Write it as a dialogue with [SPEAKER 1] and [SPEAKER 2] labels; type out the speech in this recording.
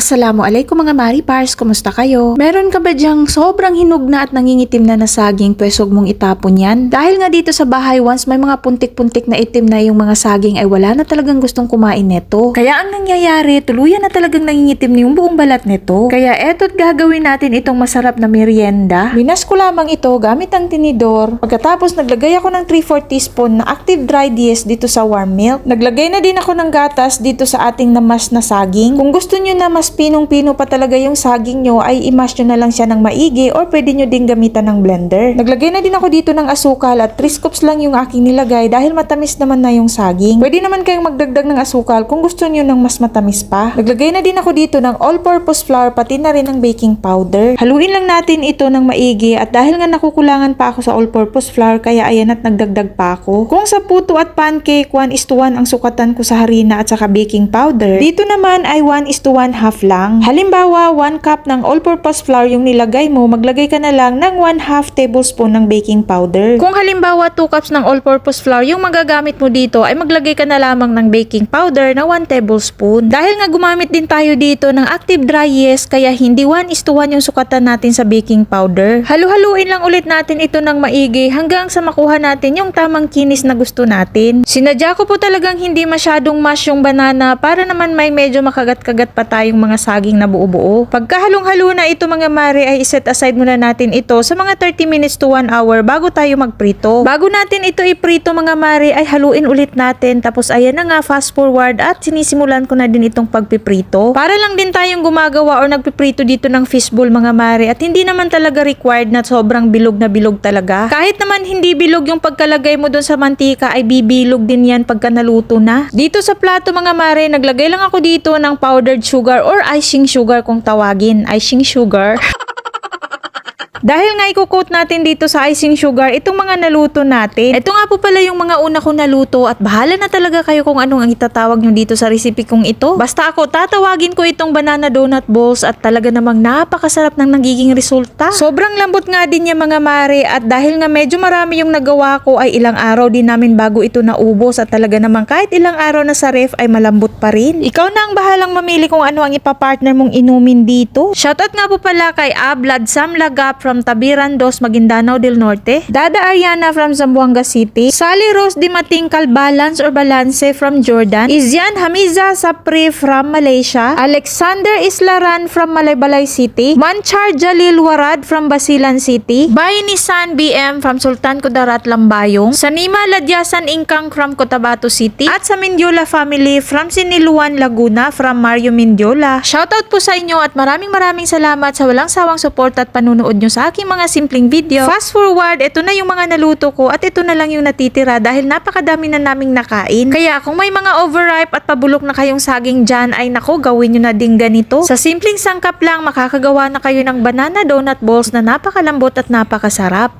[SPEAKER 1] Assalamualaikum mga Maripars, kumusta kayo? Meron ka ba dyang sobrang hinog na at nangingitim na na saging pwesog mong itapon yan? Dahil nga dito sa bahay once may mga puntik-puntik na itim na yung mga saging ay wala na talagang gustong kumain neto. Kaya ang nangyayari, tuluyan na talagang nangingitim na yung buong balat neto. Kaya eto't gagawin natin itong masarap na merienda. Minas ko lamang ito gamit ang tinidor. Pagkatapos naglagay ako ng 3-4 teaspoon na active dry DS dito sa warm milk. Naglagay na din ako ng gatas dito sa ating namas na saging. Kung gusto nyo na mas pinong-pino pa talaga yung saging nyo, ay imash nyo na lang siya ng maigi or pwede nyo din gamitan ng blender. Naglagay na din ako dito ng asukal at 3 scoops lang yung aking nilagay dahil matamis naman na yung saging. Pwede naman kayong magdagdag ng asukal kung gusto nyo ng mas matamis pa. Naglagay na din ako dito ng all-purpose flour pati na rin ng baking powder. Haluin lang natin ito ng maigi at dahil nga nakukulangan pa ako sa all-purpose flour kaya ayan at nagdagdag pa ako. Kung sa puto at pancake, 1 is to 1 ang sukatan ko sa harina at saka baking powder. Dito naman ay 1 is to 1 half lang. Halimbawa, 1 cup ng all-purpose flour yung nilagay mo, maglagay ka na lang ng 1 half tablespoon ng baking powder. Kung halimbawa 2 cups ng all-purpose flour yung magagamit mo dito, ay maglagay ka na lamang ng baking powder na 1 tablespoon. Dahil nga gumamit din tayo dito ng active dry yeast, kaya hindi 1 is to 1 yung sukatan natin sa baking powder. Halu-haluin lang ulit natin ito ng maigi hanggang sa makuha natin yung tamang kinis na gusto natin. Sinadya ko po talagang hindi masyadong mash yung banana para naman may medyo makagat-kagat pa tayong mga saging na buo-buo. Pagkahalong-halo na ito mga mare ay iset aside muna natin ito sa mga 30 minutes to 1 hour bago tayo magprito. Bago natin ito iprito mga mare ay haluin ulit natin tapos ayan na nga fast forward at sinisimulan ko na din itong pagpiprito. Para lang din tayong gumagawa or nagpiprito dito ng fishbowl mga mare at hindi naman talaga required na sobrang bilog na bilog talaga. Kahit naman hindi bilog yung pagkalagay mo dun sa mantika ay bibilog din yan pagka naluto na. Dito sa plato mga mare, naglagay lang ako dito ng powdered sugar or icing sugar kung tawagin. Icing sugar. Dahil nga i-coat natin dito sa icing sugar itong mga naluto natin. Ito nga po pala yung mga una kong naluto at bahala na talaga kayo kung anong ang itatawag nyo dito sa recipe kong ito. Basta ako tatawagin ko itong banana donut balls at talaga namang napakasarap ng nagiging resulta. Sobrang lambot nga din niya mga mare at dahil nga medyo marami yung nagawa ko ay ilang araw din namin bago ito naubos at talaga namang kahit ilang araw na sa ref ay malambot pa rin. Ikaw na ang bahalang mamili kung ano ang ipapartner mong inumin dito. Shoutout nga po pala kay Ablad Sam Lagap from Tabiran Dos, Maguindanao del Norte. Dada Ariana from Zamboanga City. Sally Rose Di Matingkal Balance or Balance from Jordan. Izyan Hamiza Sapri from Malaysia. Alexander Islaran from Malaybalay City. Manchar Jalil Warad from Basilan City. Bayani San BM from Sultan Kudarat Lambayong. Sanima Ladyasan Ingkang from Cotabato City. At sa Mindiola family from Siniluan Laguna from Mario Mindiola. Shoutout po sa inyo at maraming maraming salamat sa walang sawang support at panunood nyo sa aking mga simpleng video. Fast forward, ito na yung mga naluto ko at ito na lang yung natitira dahil napakadami na naming nakain. Kaya kung may mga overripe at pabulok na kayong saging dyan, ay nako gawin nyo na din ganito. Sa simpleng sangkap lang, makakagawa na kayo ng banana donut balls na napakalambot at napakasarap.